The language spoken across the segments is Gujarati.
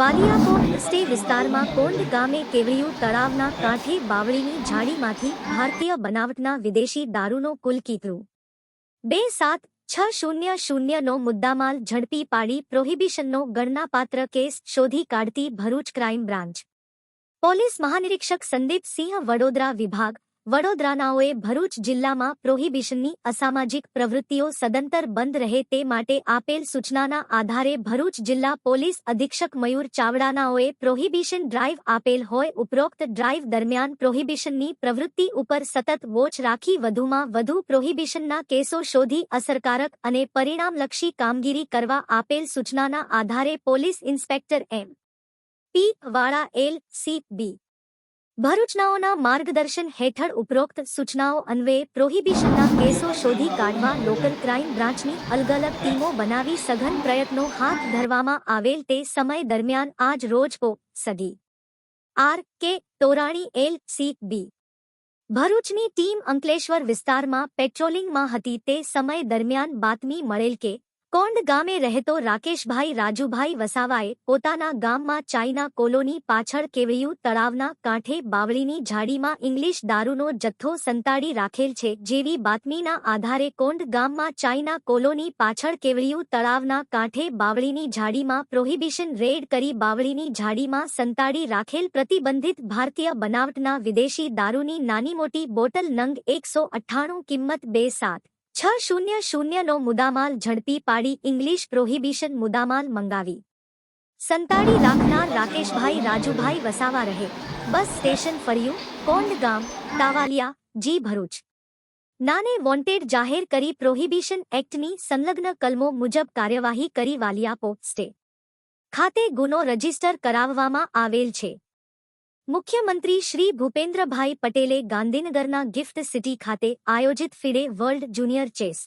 વાલિયાકોટ સ્ટે વિસ્તારમાં કોંડ ગામે કેવડિયું તળાવના કાંઠે બાવળીની ઝાડીમાંથી ભારતીય બનાવટના વિદેશી દારૂનો કુલ કીતરું. બે સાત છ શૂન્ય શૂન્યનો મુદ્દામાલ ઝડપી પાડી પ્રોહિબિશનનો ગણનાપાત્ર કેસ શોધી કાઢતી ભરૂચ ક્રાઇમ બ્રાન્ચ. પોલીસ મહાનિરીક્ષક સંદીપસિંહ વડોદરા વિભાગ વડોદરાનાઓએ ભરૂચ જિલ્લામાં પ્રોહિબિશનની અસામાજિક પ્રવૃત્તિઓ સદંતર બંધ રહે તે માટે આપેલ સૂચનાના આધારે ભરૂચ જિલ્લા પોલીસ અધિક્ષક મયુર ચાવડાનાઓએ પ્રોહિબિશન ડ્રાઇવ આપેલ હોય ઉપરોક્ત ડ્રાઇવ દરમિયાન પ્રોહિબિશનની પ્રવૃત્તિ ઉપર સતત વોચ રાખી વધુમાં વધુ પ્રોહિબિશનના કેસો શોધી અસરકારક અને પરિણામલક્ષી કામગીરી કરવા આપેલ સૂચનાના આધારે પોલીસ ઇન્સ્પેક્ટર એમ. પી. વાળા, એલ. સી. બી. ભરૂચનાઓના માર્ગદર્શન હેઠળ ઉપરોક્ત સૂચનાઓ અન્વયે પ્રોહિબિશનના કેસો શોધી કાઢવા લોકલ ક્રાઇમ બ્રાન્ચની અલગ અલગ ટીમો બનાવી સઘન પ્રયત્નો હાથ ધરવામાં આવેલ તે સમય દરમિયાન આજ રોજ પો સદી. R K તોરાણી L C B. ભરૂચની ટીમ અંકલેશ્વર વિસ્તારમાં પેટ્રોલિંગમાં હતી તે સમય દરમિયાન બાતમી મળેલ કે કોંડ ગામે રહેતો રાકેશભાઈ રાજુભાઈ વસાવાએ પોતાના ગામમાં ચાઇના કોલોની પાછળ કેવડિયું તળાવના કાંઠે બાવળીની ઝાડીમાં ઇંગ્લિશ દારૂનો જથ્થો સંતાડી રાખેલ છે. જેવી બાતમીના આધારે કોંડ ગામમાં ચાઇના કોલોની પાછળ કેવડિયું તળાવના કાંઠે બાવળીની ઝાડીમાં પ્રોહિબિશન રેડ કરી બાવળીની ઝાડીમાં સંતાડી રાખેલ પ્રતિબંધિત ભારતીય બનાવટના વિદેશી દારૂની નાની મોટી બોટલ નંગ એકસો અઠ્ઠાણું કિંમત બે સાત છ શૂન્ય શૂન્યનો મુદ્દામાલ ઝડપી પાડી ઇંગ્લિશ પ્રોહિબિશન મુદ્દામાલ મંગાવી. સંતાડી રાખનાર રાકેશભાઈ રાજુભાઈ વસાવા રહે. બસ સ્ટેશન ફર્યું કોંડ ગામ તાવાલિયા, જી ભરૂચ. નાને વોન્ટેડ જાહેર કરી પ્રોહિબિશન એક્ટની સંલગ્ન કલમો મુજબ કાર્યવાહી કરી વાલિયા પોસ્ટે. ખાતે ગુનો રજિસ્ટર કરાવવામાં આવેલ છે. મુખ્યમંત્રી શ્રી ભૂપેન્દ્રભાઈ પટેલે ગાંધીનગરના ગિફ્ટ સિટી ખાતે આયોજિત FIDE world junior chess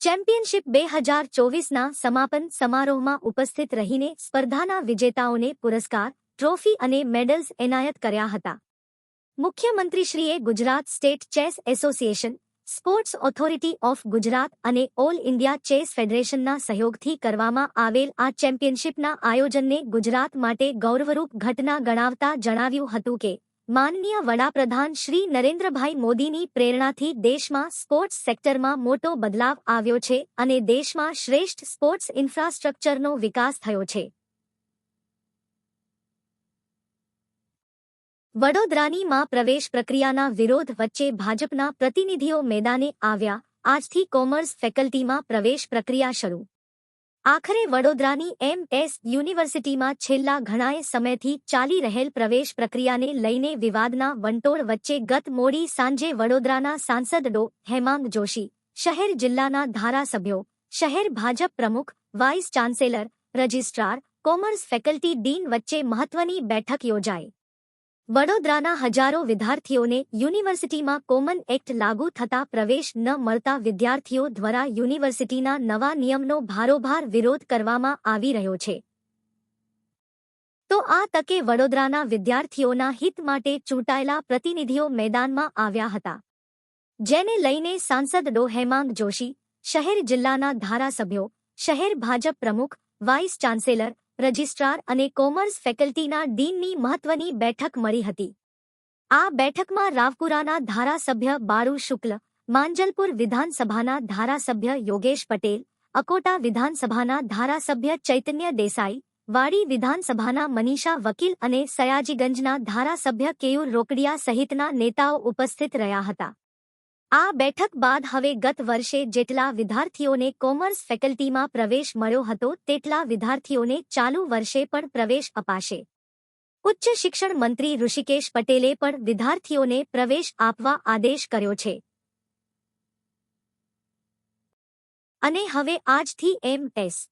championship બે હજાર ચોવીસના સમાપન સમારોહમાં ઉપસ્થિત રહીને સ્પર્ધાના વિજેતાઓને પુરસ્કાર, ટ્રોફી અને મેડલ્સ એનાયત કર્યા હતા. મુખ્યમંત્રીશ્રીએ Gujarat state chess association sports authority of Gujarat અને ઓલ ઇન્ડિયા ચેસ ફેડરેશનના સહયોગથી કરવામાં આવેલ આ ચેમ્પિયનશિપના આયોજનને ગુજરાત માટે ગૌરવરૂપ ઘટના ગણાવતા જણાવ્યું હતું કે, માનનીય વડાપ્રધાન શ્રી નરેન્દ્રભાઈ મોદીની પ્રેરણાથી દેશમાં સ્પોર્ટ્સ સેક્ટરમાં મોટો બદલાવ આવ્યો છે અને દેશમાં શ્રેષ્ઠ સ્પોર્ટ્સ ઇન્ફ્રાસ્ટ્રક્ચરનો વિકાસ થયો છે. વડોદરાની માં પ્રવેશ પ્રક્રિયાના વિરોધ વચ્ચે ભાજપના પ્રતિનિધિઓ મેદાને આવ્યા. આજથી કોમર્સ ફેકલ્ટીમાં પ્રવેશ પ્રક્રિયા શરૂ. આખરે વડોદરાની એમ એસ યુનિવર્સિટીમાં છેલ્લા ઘણાએ સમયથી ચાલી રહેલ પ્રવેશ પ્રક્રિયાને લઈને વિવાદના વંટોળ વચ્ચે ગત મોડી સાંજે વડોદરાના સાંસદ ડો. હેમાંગ જોશી, શહેર જિલ્લાના ધારાસભ્યો, શહેર ભાજપ પ્રમુખ, vice chancellor, registrar, commerce faculty dean વચ્ચે મહત્વની બેઠક યોજાઈ. વડોદરાના હજારો વિદ્યાર્થીઓને યુનિવર્સિટીમાં કોમન એક્ટ લાગુ થતા પ્રવેશ ન મળતા વિદ્યાર્થીઓ દ્વારા યુનિવર્સિટીના નવા નિયમનો ભારોભાર વિરોધ કરવામાં આવી રહ્યો છે. તો આ તકે વડોદરાના વિદ્યાર્થીઓના હિત માટે ચૂંટાયેલા પ્રતિનિધિઓ મેદાનમાં આવ્યા હતા. જેને લઈને સાંસદ ડો. હેમાંગ જોશી, શહેર જિલ્લાના ધારાસભ્યો, શહેર ભાજપ પ્રમુખ, વાઇસ ચાન્સેલર રજિસ્ટ્રાર અને કોમર્સ ફેકલ્ટીના ડીનની મહત્વની બેઠક મળી હતી. આ બેઠકમાં રાવપુરાના ધારાસભ્ય બારુ શુક્લ, માંજલપુર વિધાનસભાના ધારાસભ્ય યોગેશ પટેલ, અકોટા વિધાનસભાના ધારાસભ્ય ચૈતન્ય દેસાઈ, વાડી વિધાનસભાના મનીષા વકીલ અને સયાજીગંજના ધારાસભ્ય કેયુર રોકડિયા સહિતના નેતાઓ ઉપસ્થિત રહ્યા હતા. આ બેઠક બાદ હવે ગત વર્ષે જેટલા વિદ્યાર્થીઓને કોમર્સ ફેકલ્ટીમાં પ્રવેશ મળ્યો હતો, તેટલા વિદ્યાર્થીઓને ચાલુ વર્ષે પણ પ્રવેશ અપાશે. ઉચ્ચ શિક્ષણ મંત્રી ઋષિકેશ પટેલે પણ વિદ્યાર્થીઓને પ્રવેશ આપવા આદેશ કર્યો છે. અને હવે આજથી એમએસ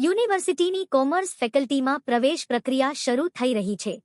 યુનિવર્સિટીની કોમર્સ ફેકલ્ટીમાં પ્રવેશ પ્રક્રિયા શરૂ થઈ રહી છે.